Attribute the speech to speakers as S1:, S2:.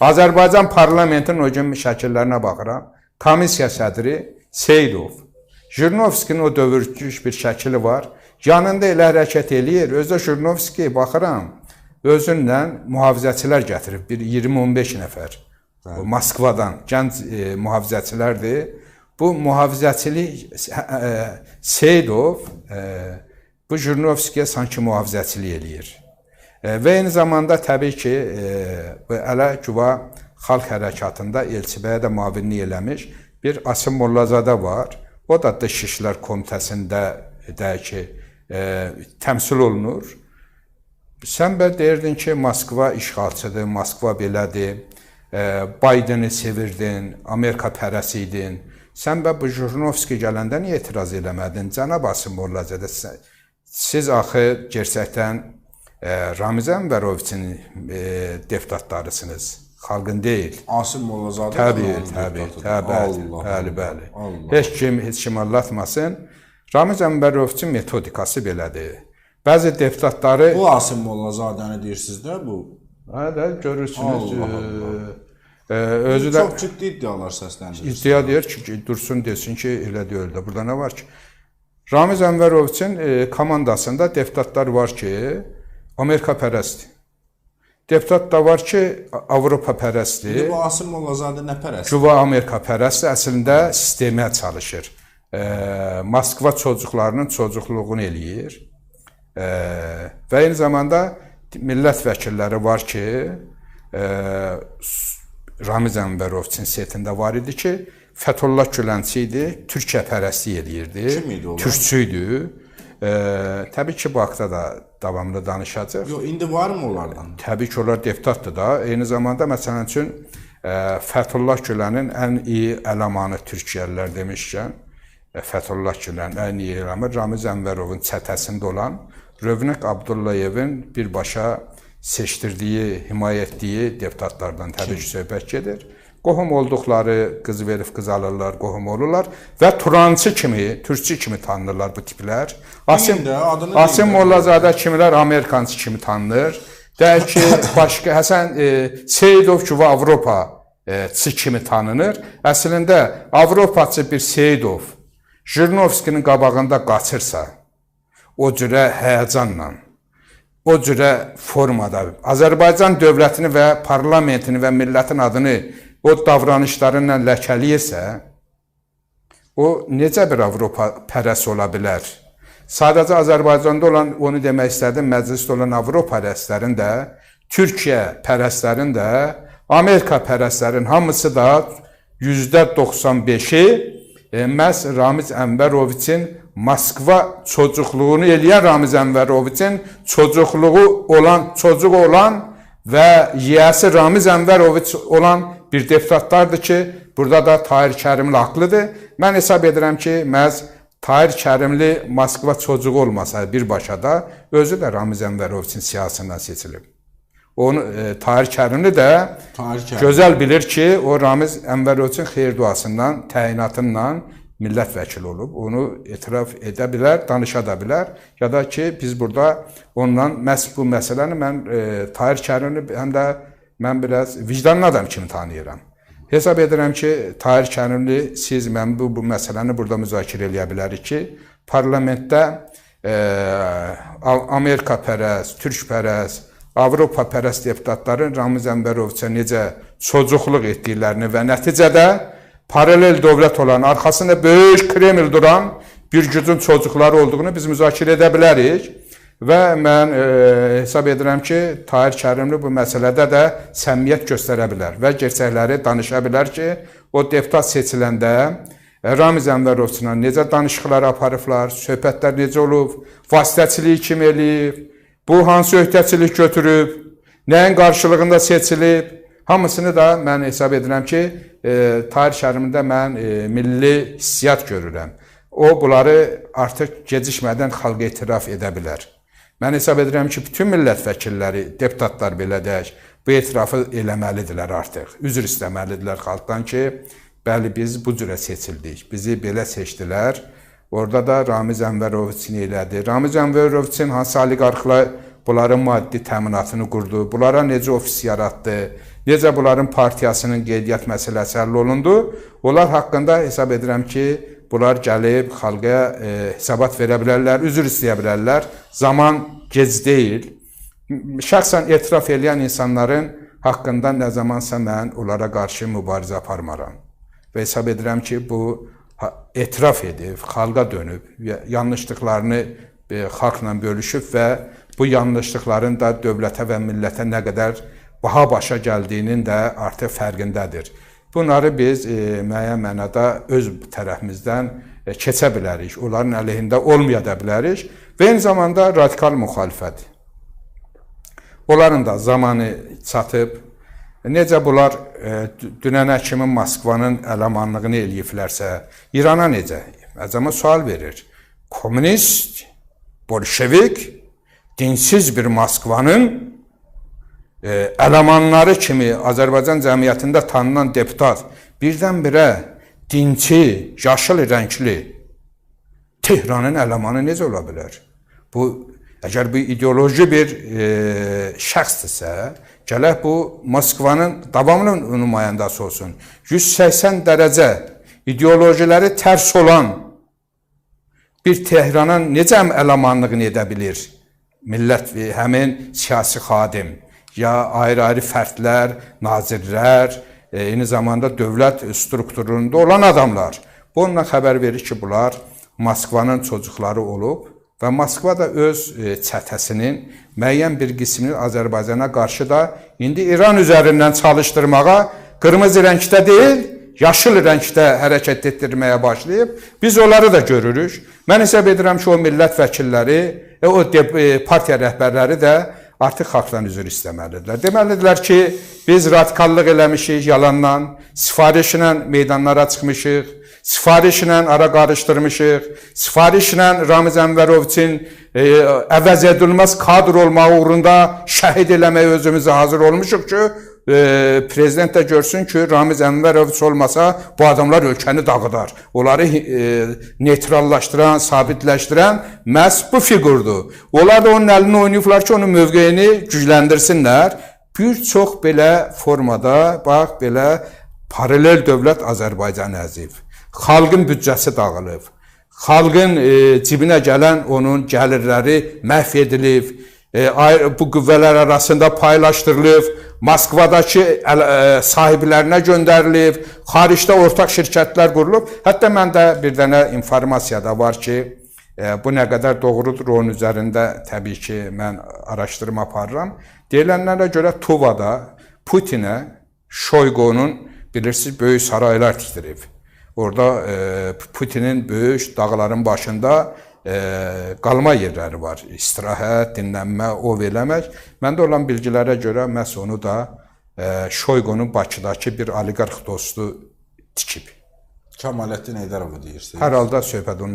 S1: Azərbaycan parlamentinin o gün şəkillərinə baxıram. Komissiya sədri Seydov. Jurnovskinin o dövürcüş bir şəkili var. Yanında elə hərəkət eləyir. Özdə Jurnovski baxıram. Özünlə mühafizəçilər gətirib. Bir 20-15 nəfər. Bu Moskvadan gənc e, mühafizəçilərdir. Bu mühafizəçilik e, Seydov e, bu Jurnovskiyə sanki mühafizəçilik eləyir. E, və eyni zamanda təbii ki, e, bu ələ güva xalq hərəkatında Elçibəyə də müavinlik eləmiş bir Asim Mollazadə var. O da Dış İşlər Komitəsində də ki, e, təmsil olunur. Sən bə deyirdin ki, Moskva işğalçıdır, Moskva belədir. E, Baydeni sevirdin, Amerika pərəsi idin. Sən bə bu Jurnovski gələndə niyə etiraz eləmədin? Cənab Asim Mollazadə siz axı gerçəkdən e, Ramiz Ənvəroviçin e, deputatlarısınız xalqın deyil.
S2: Asim Mollazadə
S1: Təbii, təbii, təbii,
S2: Allah,
S1: bəli, bəli.
S2: Allah.
S1: Heç kim heç kim anlatmasın. Ramiz Ənbərovçun metodikası belədir. Bəzi deputatları
S2: Bu Asim Mollazadəni deyirsiniz də bu.
S1: hə də görürsünüz.
S2: Allah,
S1: e, e, özü də
S2: Çox ciddi iddialar səsləndirir.
S1: iddia deyir ki, dursun desin ki, elə deyil də. Burada nə var ki? Ramiz Ənvərovçun e, komandasında deputatlar var ki, Amerika pərəstdir. Deputat da var ki, Avropa pərəstdir.
S2: Bu Asim Mollazadə nə pərəst?
S1: Cuva Amerika pərəsti əslində sistemə çalışır. E, Moskva çocuqlarının çocuqluğunu eləyir. E, və eyni zamanda millət vəkilləri var ki, e, Ramiz Ənvərovçun setində var idi ki, Fətullah Güləndçi idi, Türkiyə pərəstlik eləyirdi.
S2: Kim idi onlar?
S1: Türkçü idi. E, təbii ki, bu haqda da davamlı danışacağıq.
S2: Yox, indi varmı onlardan?
S1: Təbii ki, onlar deputatdır da. Eyni zamanda məsələn üçün e, Fəthullah Gülənin ən iyi əlamanı Türkiyəlilər demişkən, e, Fəthullah Gülənin ən iyi əlamanı Ramiz Ənvərovun çətəsində olan Rövnəq Abdullayevin birbaşa seçdirdiyi, himayə etdiyi deputatlardan təbii ki, söhbət gedir. Qohum olduqları qız verib qız alırlar, qohum olurlar və Turançı kimi, Türkçü kimi tanınırlar bu tiplər. Asim
S2: Deyin də, adını
S1: Asim. Mollazadə kimilər Amerikançı kimi tanınır. Deyək ki, başqa Həsən e, Seyidov ki, Avropa e, çı kimi tanınır. Əslində Avropaçı bir Seyidov Jurnovskinin qabağında qaçırsa, o cürə həyəcanla, o cürə formada Azərbaycan dövlətini və parlamentini və millətin adını o davranışlarıyla ləkələyirsə, o necə bir Avropa pərəs ola bilər? Sadəcə Azərbaycanda olan, onu demək istədim, məclisdə olan Avropa pərəstlərin də, Türkiyə pərəstlərin də, Amerika pərəstlərin hamısı da %95-i e, məhz Ramiz Ənvəroviçin Moskva çocuqluğunu eləyən Ramiz Ənvəroviçin çocuqluğu olan, çocuq olan və yiyəsi Ramiz Ənvəroviç olan bir deputatlardır ki, burada da Tahir Kərimli haqlıdır. Mən hesab edirəm ki, məhz Tahir Kərimli Moskva çocuğu olmasa birbaşa da özü də Ramiz Ənvəroviçin siyasından seçilib. Onu e, Tahir Kərimli də
S2: Tahir Kərim.
S1: gözəl bilir ki, o Ramiz Ənvəroviçin xeyir duasından, təyinatından millət vəkili olub. Onu etiraf edə bilər, danışa da bilər. Ya da ki, biz burada ondan məhz bu məsələni mən e, Tahir Kərimli həm də mən biraz vicdanlı adam kimi tanıyıram. Hesab edirəm ki, Tahir Kərimli siz mən bu, bu məsələni burada müzakirə eləyə bilərik ki, parlamentdə e, Amerika pərəst, Türk pərəst, Avropa pərəst deputatların Ramiz Ənvəroviçə necə çocuqluq etdiklərini və nəticədə paralel dövlət olan, arxasında böyük Kreml duran bir gücün çocuqları olduğunu biz müzakirə edə bilərik. Və mən e, hesab edirəm ki, Tahir Kərimli bu məsələdə də səmimiyyət göstərə bilər və gerçəkləri danışa bilər ki, o deputat seçiləndə e, Ramiz Ənvərovçuna necə danışıqlar aparıblar, söhbətlər necə olub, vasitəçilik kim eləyib, bu hansı öhdəçilik götürüb, nəyin qarşılığında seçilib, hamısını da mən hesab edirəm ki, e, Tahir Kərimində mən e, milli hissiyat görürəm. O bunları artıq gecikmədən xalqa etiraf edə bilər. Mən hesab edirəm ki, bütün millət vəkilləri, deputatlar belə deyək, bu etirafı eləməlidirlər artıq. Üzr istəməlidirlər xalqdan ki, bəli biz bu cürə seçildik. Bizi belə seçdilər. Orada da Ramiz Ənvəroviçin elədi. Ramiz Ənvəroviçin hansı oliqarxlar bunların maddi təminatını qurdu, bunlara necə ofis yaratdı, necə bunların partiyasının qeydiyyat məsələsi həll olundu. Onlar haqqında hesab edirəm ki, bunlar gəlib xalqa e, hesabat verə bilərlər, üzr istəyə bilərlər. Zaman gec deyil. Şəxsən etiraf edən insanların haqqında nə zamansa mən onlara qarşı mübarizə aparmaram. Və hesab edirəm ki, bu etiraf edib, xalqa dönüb, yanlışlıqlarını e, xalqla bölüşüb və bu yanlışlıqların da dövlətə və millətə nə qədər baha başa gəldiyinin də artıq fərqindədir. Bunları biz e, müəyyən mənada öz tərəfimizdən e, keçə bilərik. Onların əleyhində olmaya da bilərik və eyni zamanda radikal müxalifət. Onların da zamanı çatıb. Necə bunlar e, dü- dünənə kimi Moskvanın əlamanlığını eləyiblərsə, İrana necə? Əzəmə sual verir. Komünist, bolşevik, dinsiz bir Moskvanın e, əlamanları kimi Azərbaycan cəmiyyətində tanınan deputat birdən-birə dinçi, yaşıl rəngli Tehranın əlamanı necə ola bilər? Bu əgər bu ideoloji bir e, şəxsdirsə, gələk bu Moskvanın davamlı nümayəndəsi olsun. 180 dərəcə ideolojiləri tərs olan bir Tehrana necə əlamanlığını edə bilir? Millət həmin siyasi xadim ya ayrı-ayrı fərdlər, nazirlər, e, eyni zamanda dövlət strukturunda olan adamlar. Bununla xəbər verir ki, bunlar Moskvanın çocuqları olub və Moskva da öz e, çətəsinin müəyyən bir qismini Azərbaycana qarşı da indi İran üzərindən çalışdırmağa qırmızı rəngdə deyil, yaşıl rəngdə hərəkət etdirməyə başlayıb. Biz onları da görürük. Mən hesab edirəm ki, o millət vəkilləri, e, o e, partiya rəhbərləri də artıq xalqdan üzr istəməlidirlər. Deməlidirlər ki, biz radikallıq eləmişik yalandan, sifarişlə meydanlara çıxmışıq, sifarişlə ara qarışdırmışıq, sifarişlə Ramiz Ənvəroviçin e, əvəz edilməz kadr olmaq uğrunda şəhid eləməyə özümüzü hazır olmuşuq ki, e, prezident də görsün ki, Ramiz Ənvəroviç olmasa bu adamlar ölkəni dağıdar. Onları e, neytrallaşdıran, sabitləşdirən məhz bu fiqurdur. Onlar da onun əlini oynayıblar ki, onun mövqeyini gücləndirsinlər. Bir çox belə formada, bax belə paralel dövlət Azərbaycan əzib. Xalqın büdcəsi dağılıb. Xalqın e, cibinə gələn onun gəlirləri məhv edilib. E, bu qüvvələr arasında paylaşdırılıb. Moskvadakı e, sahiblərinə göndərilib. Xaricdə ortaq şirkətlər qurulub. Hətta məndə bir dənə informasiya da var ki, e, bu nə qədər doğrudur onun üzərində təbii ki, mən araşdırma aparıram. Deyilənlərə görə Tuvada Putinə Şoyqunun bilirsiniz böyük saraylar tikdirib. Orada e, Putinin böyük dağların başında e, qalma yerləri var. İstirahət, dinlənmə, ov eləmək. Məndə olan bilgilərə görə məhz onu da e, Şoyqunun Bakıdakı bir oliqarx dostu tikib.
S2: Kamaləddin Heydərov deyirsiniz.
S1: Hər halda söhbət onun